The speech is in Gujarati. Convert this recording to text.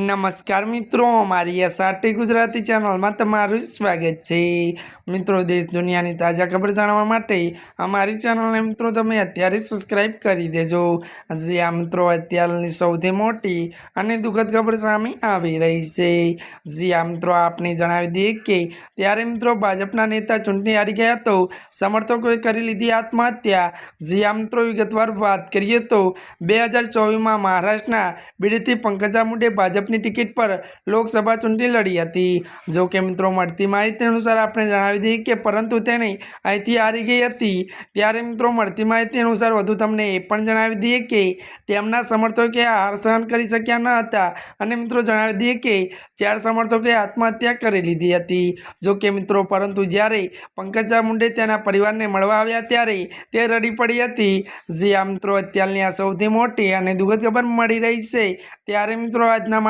નમસ્કાર મિત્રો, અમારી એસઆરટી ગુજરાતી ચેનલમાં તમારું સ્વાગત છે. મિત્રો, દેશ દુનિયાની તાજા ખબર જાણવા માટે અમારી ચેનલને મિત્રો તમે અત્યારે સબસ્ક્રાઈબ કરી દેજો. આજે આ મિત્રો અત્યારની સૌથી મોટી અને દુઃખદ ખબર સામે આવી રહી છે. જે આ મિત્રો આપને જણાવી દઈએ કે ત્યારે મિત્રો ભાજપના નેતા ચૂંટણી હારી ગયા તો સમર્થકોએ કરી લીધી આત્મહત્યા. જે આ મિત્રો વિગતવાર વાત કરીએ તો બે હજાર ચોવીસમાં મહારાષ્ટ્રના બીડીથી પંકજા મુંડે ભાજપની ટિકિટ પર લોકસભા ચૂંટણી લડી હતી. જો કે મિત્રો, મળતી માહિતી અનુસાર આપણે જણાવી દઈએ કે પરંતુ તેણે અહીંથી હારી ગઈ હતી. ત્યારે મિત્રો, મળતી માહિતી અનુસાર વધુ તમને એ પણ જણાવી દઈએ કે તેમના સમર્થકે હાર સહન કરી શક્યા ન હતા. અને મિત્રો, જણાવી દઈએ કે ચાર સમર્થકોએ આત્મહત્યા કરી લીધી હતી. જો કે મિત્રો, પરંતુ જ્યારે પંકજા મુંડે તેના પરિવારને મળવા આવ્યા ત્યારે તે રડી પડી હતી. જે આ મિત્રો, અત્યારની આ સૌથી મોટી અને દુઃખદ ખબર મળી રહી છે. ત્યારે મિત્રો, આજના